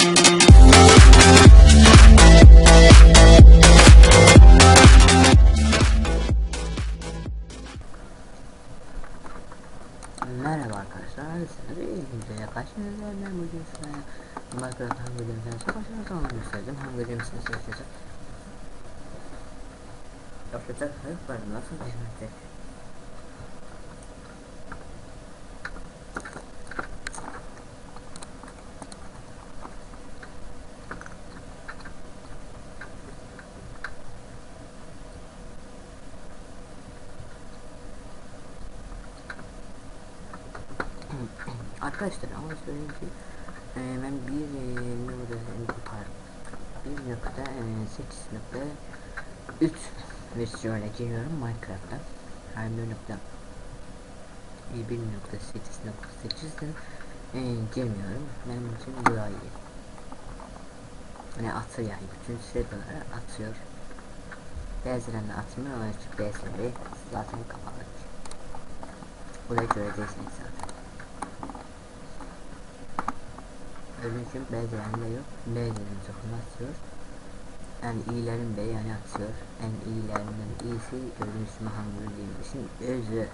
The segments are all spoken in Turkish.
Merhaba arkadaşlar, sizlere iyi videoya karşınızdayım. Ben bugün size Minecraft Hunger Games'den savaşını olmak istedim. Hunger Games'ini seçeceğim Yapacak hayat var nasıl hizmette Arkadaşlar ama söyleyeyim ki e, ben bir e, nokta pardon bir nokta e, sekiz nokta üç versiyona giriyorum Minecraft'ta. Yani bir nokta e, bir nokta sekiz nokta sekizde e, girmiyorum. Benim için bu daha iyi. Yani atıyor yani bütün serverlara atıyor. Bazılarını atmıyor ama işte bazıları zaten kapalı. Burayı göreceksiniz zaten Ölümcül bazılarında yok. Bazılarının çokunu atıyor. En iyilerin de yani atıyor. En iyilerinden iyisi Ölümcül Hunger Games'in özü.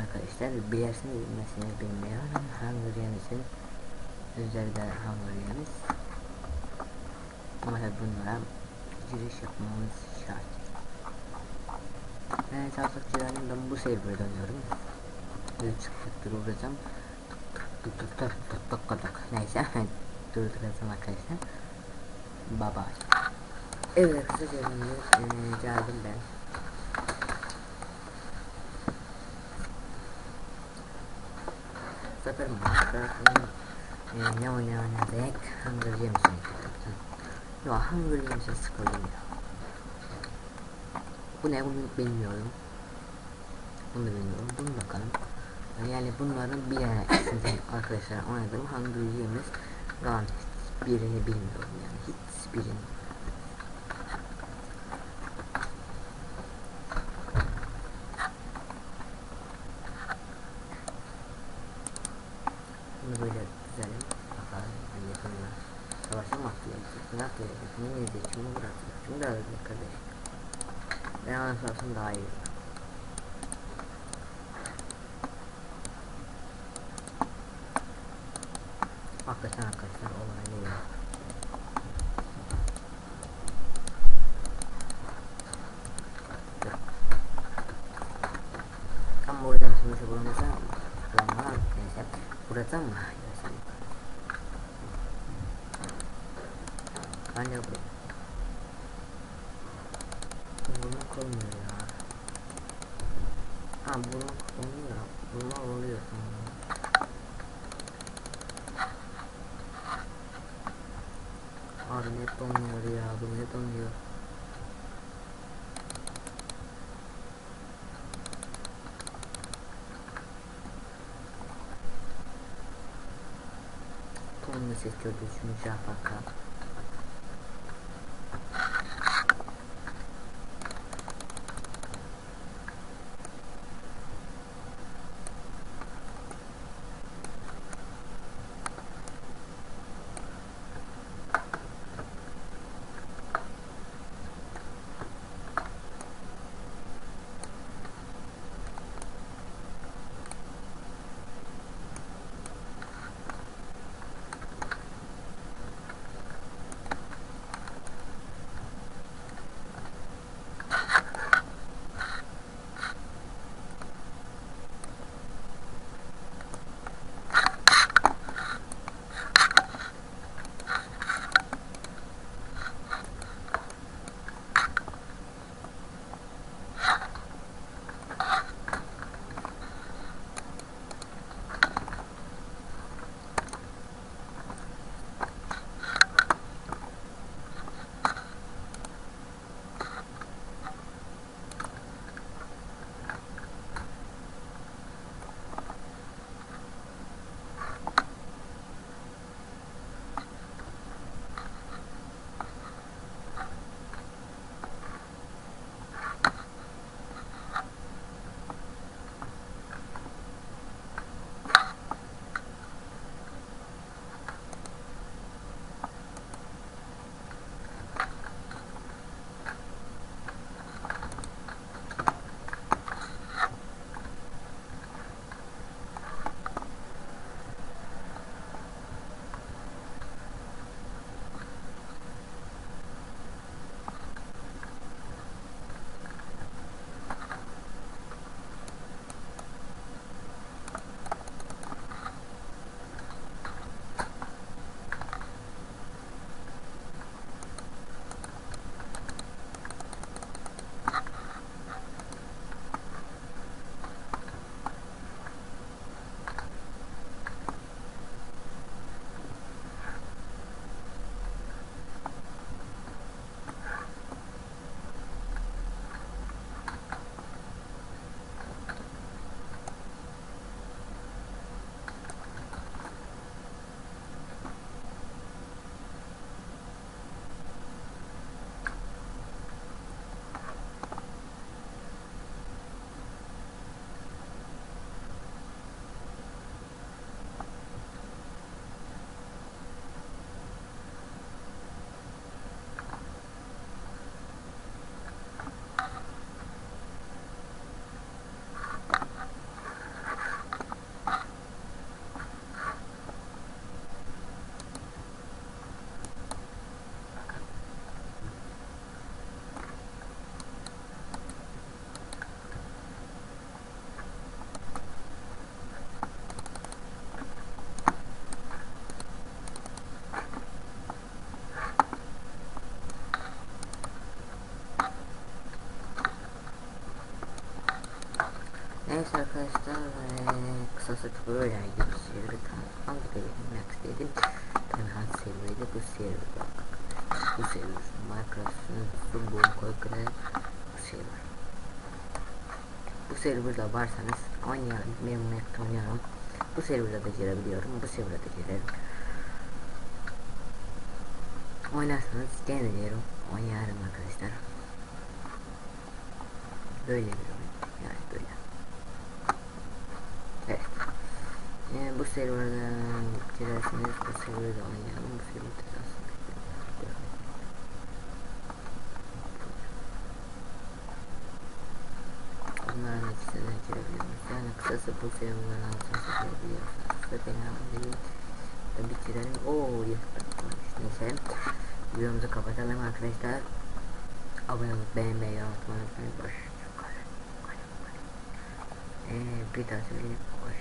Arkadaşlar bilersiniz bilmesini bilmiyorum. Hunger Games'in özleri de Hunger Games. Ama tabi bunlara giriş yapmamız şart. Evet sağlıkçılarım ben bu serverda oynuyorum. Böyle çıktıktır uğrayacağım. Tık. Neyse durduracağım arkadaşlar. Bye. Evet. Ee, geldim ben. Zaten Minecraft'ın e, ne oynayanak Hunger Games'e Yo Hunger Games'e sıkıldım ya. Bu ne bunu bilmiyorum. Bunu bilmiyorum. Bunu bakalım. Yani bunların bir tanesini arkadaşlar oynadım. Hunger Games Run birini bilmiyorum yani hiç birini. Bunu böyle düzelim. Bakalım hani bununla savaşa mı atlayacak? Ne atlayacak? Ne yiyecek? Şunu bırakacak? Şunu da öldürecek kardeş. Ben anasını daha iyi. Hakikaten arkadaşlar olay değil. Tam buradan sonuçta buramıza buramıza neyse burada mı? Anne bu Bunu koymuyor ya. Ha bunu oluyor Bunu oluyor sonra Ne donuyor ya bu ne donuyor Tonunu seçiyordu şunu şey yaparken böyleydi bu server tanıtmam belirtmek istedim. Tabii hangi serverdi bu server bak. Bu server Minecraft'ın sunduğum koykıra bu server. Bu serverda varsanız oynayalım. Memnuniyetle oynayalım. Bu serverda da girebiliyorum. Bu serverda da girerim. Oynarsanız gene diyorum oynarım arkadaşlar. Böyle bir oyun. Yani böyle. Evet. Ee, bu serverda girerseniz bu serverda oynayalım. Bu serverda da aslında. Bunların ikisine girebiliyoruz. Yani kısası bu serverların altına girebiliyorsanız da beni abone da bitirelim. Oo yaptık. Neyse. Videomuzu kapatalım arkadaşlar. Abone olup beğenmeyi unutmayın. Hoş kalın. Ee, bir daha söyleyeyim. Hoş